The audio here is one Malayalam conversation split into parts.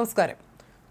നമസ്കാരം.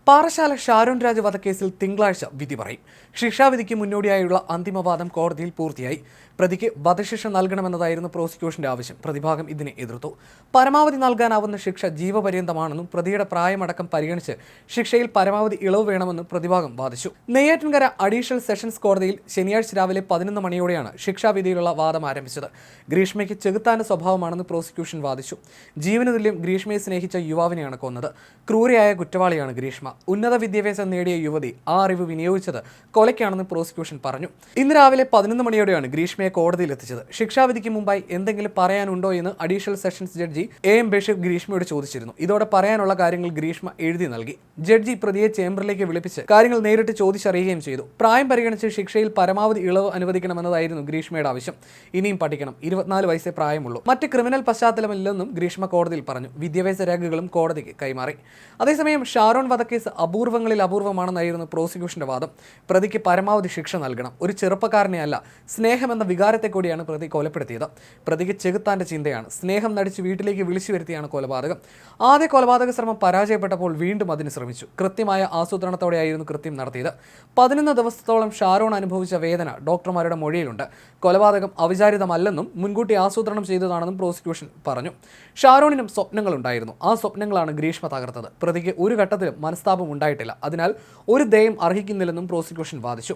പാറശാല ഷാരോൺ രാജ് വധക്കേസിൽ തിങ്കളാഴ്ച വിധി പറയും. ശിക്ഷാവിധിക്ക് മുന്നോടിയായുള്ള അന്തിമവാദം കോടതിയിൽ പൂർത്തിയായി. പ്രതിക്ക് വധശിക്ഷ നൽകണമെന്നതായിരുന്നു പ്രോസിക്യൂഷന്റെ ആവശ്യം. പ്രതിഭാഗം ഇതിനെ എതിർത്തു. പരമാവധി നൽകാനാവുന്ന ശിക്ഷ ജീവപര്യന്തമാണെന്നും പ്രതിയുടെ പ്രായമടക്കം പരിഗണിച്ച് ശിക്ഷയിൽ പരമാവധി ഇളവ് വേണമെന്നും പ്രതിഭാഗം വാദിച്ചു. നെയ്യാറ്റിൻകര അഡീഷണൽ സെഷൻസ് കോടതിയിൽ ശനിയാഴ്ച രാവിലെ പതിനൊന്ന് മണിയോടെയാണ് ശിക്ഷാവിധിയിലുള്ള വാദം ആരംഭിച്ചത്. ഗ്രീഷ്മയ്ക്ക് ചെകുത്താന്റെ സ്വഭാവമാണെന്ന് പ്രോസിക്യൂഷൻ വാദിച്ചു. ജീവനതുല്യം ഗ്രീഷ്മയെ സ്നേഹിച്ച യുവാവിനെയാണ് കൊന്നത്. ക്രൂരയായ കുറ്റവാളിയാണ് ഗ്രീഷ്മ. ഉന്നത വിദ്യാഭ്യാസം നേടിയ യുവതി ആ അറിവ് വിനിയോഗിച്ചത് കൊലയ്ക്കാണെന്ന് പ്രോസിക്യൂഷൻ പറഞ്ഞു. ഇന്ന് രാവിലെ പതിനൊന്ന് മണിയോടെയാണ് ഗ്രീഷ്മയെ കോടതിയിൽ എത്തിച്ചത് ശിക്ഷാവിധിക്ക് മുമ്പായി എന്തെങ്കിലും പറയാനുണ്ടോ എന്ന് additional sessions judge A M Basheer ഗ്രീഷ്മയോട് ചോദിച്ചിരുന്നു. ഇതോടെ പറയാനുള്ള കാര്യങ്ങൾ ഗ്രീഷ്മ എഴുതി നൽകി. ജഡ്ജി പ്രതിയെ ചേംബറിലേക്ക് വിളിപ്പിച്ച് കാര്യങ്ങൾ നേരിട്ട് ചോദിച്ചറിയുകയും ചെയ്തു. പ്രായം പരിഗണിച്ച് ശിക്ഷയിൽ പരമാവധി ഇളവ് അനുവദിക്കണമെന്നതായിരുന്നു ഗ്രീഷ്മയുടെ ആവശ്യം. ഇനിയും പഠിക്കണം. ഇരുപത്തിനാല് വയസ്സേ പ്രായമുള്ളൂ. മറ്റ് ക്രിമിനൽ പശ്ചാത്തലമില്ലെന്നും ഗ്രീഷ്മ കോടതിയിൽ പറഞ്ഞു. വിദ്യാഭ്യാസ രേഖകളും കോടതിക്ക് കൈമാറി. അതേസമയം ഷാരോൺ വധക്കേസ് അപൂർവങ്ങളിൽ അപൂർവമാണെന്നായിരുന്നു പ്രോസിക്യൂഷന്റെ വാദം. പ്രതിക്ക് പരമാവധി ശിക്ഷ നൽകണം. ഒരു ചെറുപ്പക്കാരനെ അല്ല സ്നേഹമെന്ന വികാരത്തെ കൂടിയാണ് പ്രതി കൊലപ്പെടുത്തിയത്. പ്രതിക്ക് ചെകുത്താന്റെ ചിന്തയാണ്. സ്നേഹം നടിച്ച് വീട്ടിലേക്ക് വിളിച്ചു വരുത്തിയാണ് കൊലപാതകം. ആദ്യ കൊലപാതക ശ്രമം പരാജയപ്പെട്ടപ്പോൾ വീണ്ടും അതിന് ശ്രമിച്ചു. കൃത്യമായ ആസൂത്രണത്തോടെയായിരുന്നു കൃത്യം നടത്തിയത്. പതിനൊന്ന് ദിവസത്തോളം ഷാരോൺ അനുഭവിച്ച വേദന ഡോക്ടർമാരുടെ മൊഴിയിലുണ്ട്. കൊലപാതകം അവിചാരിതമല്ലെന്നും മുൻകൂട്ടി ആസൂത്രണം ചെയ്തതാണെന്നും പ്രോസിക്യൂഷൻ പറഞ്ഞു. ഷാരോണിനും സ്വപ്നങ്ങളുണ്ടായിരുന്നു. ആ സ്വപ്നങ്ങളാണ് ഗ്രീഷ്മ തകർത്തത്. പ്രതിക്ക് ഒരു ഘട്ടത്തിലും മനസ്താപം ഉണ്ടായിട്ടില്ല. അതിനാൽ ഒരു ദയം അർഹിക്കുന്നില്ലെന്നും പ്രോസിക്യൂഷൻ വാദിച്ചു.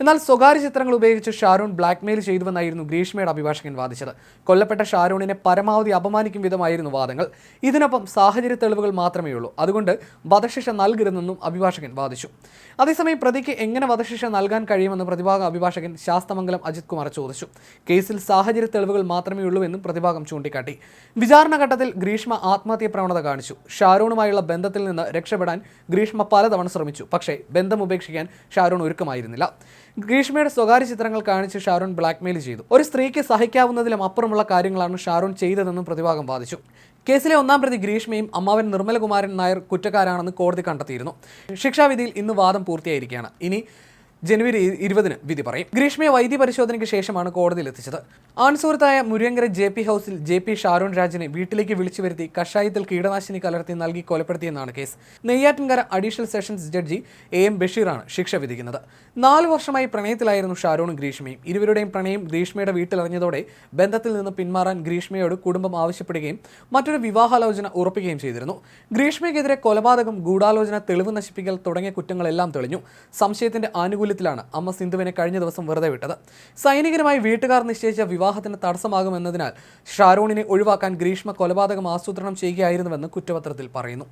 എന്നാൽ സ്വകാര്യ ചിത്രങ്ങൾ ഉപയോഗിച്ച് ഷാരൂൺ ബ്ലാക്ക്മെയിൽ ചെയ്തുവെന്നായിരുന്നു ഗ്രീഷ്മയുടെ അഭിഭാഷകൻ വാദിച്ചത്. കൊല്ലപ്പെട്ട ഷാരൂണിനെ പരമാവധി അപമാനിക്കും വിധമായിരുന്നു വാദങ്ങൾ. ഇതിനൊപ്പം സാഹചര്യ തെളിവുകൾ മാത്രമേ ഉള്ളൂ. അതുകൊണ്ട് വധശിക്ഷ നൽകരുതെന്നും അഭിഭാഷകൻ വാദിച്ചു. അതേസമയം പ്രതിക്ക് എങ്ങനെ വധശിക്ഷ നൽകാൻ കഴിയുമെന്ന് പ്രതിഭാഗം അഭിഭാഷകൻ ശാസ്തമംഗലം അജിത് കുമാർ ചോദിച്ചു. കേസിൽ സാഹചര്യ തെളിവുകൾ മാത്രമേ ഉള്ളൂ എന്നും പ്രതിഭാഗം ചൂണ്ടിക്കാട്ടി. വിചാരണ ഘട്ടത്തിൽ ഗ്രീഷ്മ ആത്മഹത്യ പ്രവണത കാണിച്ചു. ഷാരൂണുമായുള്ള ബന്ധത്തിൽ നിന്ന് രക്ഷപ്പെടാൻ ഗ്രീഷ്മ പലതവണ ശ്രമിച്ചു. പക്ഷേ ബന്ധം ഉപേക്ഷിക്കാൻ ഷാരൂൺ ഒരുക്കമായിരുന്നില്ല. ഗ്രീഷ്മയുടെ സ്വകാര്യ ചിത്രങ്ങൾ കാണിച്ച് ഷാരൂൺ ബ്ലാക്ക്മെയിൽ ചെയ്തു. ഒരു സ്ത്രീക്ക് സഹിക്കാവുന്നതിലും അപ്പുറമുള്ള കാര്യങ്ങളാണ് ഷാരൂൺ ചെയ്തതെന്നും പ്രതിഭാഗം വാദിച്ചു. കേസിലെ ഒന്നാം പ്രതി ഗ്രീഷ്മയും അമ്മാവൻ നിർമ്മലകുമാരൻ നായർ കുറ്റക്കാരാണെന്ന് കോടതി കണ്ടെത്തിയിരുന്നു. ശിക്ഷാവിധിയിൽ ഇന്ന് വാദം പൂർത്തിയായിരിക്കുകയാണ്. ഇനി ജനുവരി ഇരുപതിന് വിധി പറയും. ഗ്രീഷ്മയെ വൈദ്യ പരിശോധനയ്ക്ക് ശേഷമാണ് കോടതിയിൽ എത്തിച്ചത്. ആൺസുഹൃത്തായ മുരിയങ്കര ജെ പി ഹൗസിൽ ജെ പി ഷാരോൺ രാജിനെ വീട്ടിലേക്ക് വിളിച്ചു വരുത്തി കഷായത്തിൽ കീടനാശിനി കലർത്തി നൽകി കൊലപ്പെടുത്തിയെന്നാണ് case. Neyyattinkara additional sessions judge A M ബഷീറാണ് ശിക്ഷ വിധിക്കുന്നത്. നാല് വർഷമായി പ്രണയത്തിലായിരുന്നു ഷാരോണും ഗ്രീഷ്മയും. ഇരുവരുടെയും പ്രണയം ഗ്രീഷ്മയുടെ വീട്ടിലറിഞ്ഞതോടെ ബന്ധത്തിൽ നിന്ന് പിന്മാറാൻ ഗ്രീഷ്മയോട് കുടുംബം ആവശ്യപ്പെടുകയും മറ്റൊരു വിവാഹാലോചന ഉറപ്പിക്കുകയും ചെയ്തിരുന്നു. ഗ്രീഷ്മയ്ക്കെതിരെ കൊലപാതകം ഗൂഢാലോചന തെളിവ് നശിപ്പിക്കൽ തുടങ്ങിയ കുറ്റങ്ങളെല്ലാം തെളിഞ്ഞു. സംശയത്തിന്റെ ആനുകൂല്യത്തിലാണ് അമ്മ സിന്ധുവിനെ കഴിഞ്ഞ ദിവസം വെറുതെ വിട്ടത്. സൈനികരുമായി വീട്ടുകാർ നിശ്ചയിച്ച വിവാഹത്തിന് തടസ്സമാകുമെന്നതിനാൽ ഷാരോണിനെ ഒഴിവാക്കാൻ ഗ്രീഷ്മ കൊലപാതകം ആസൂത്രണം ചെയ്യുകയായിരുന്നുവെന്ന് കുറ്റപത്രത്തിൽ പറയുന്നു.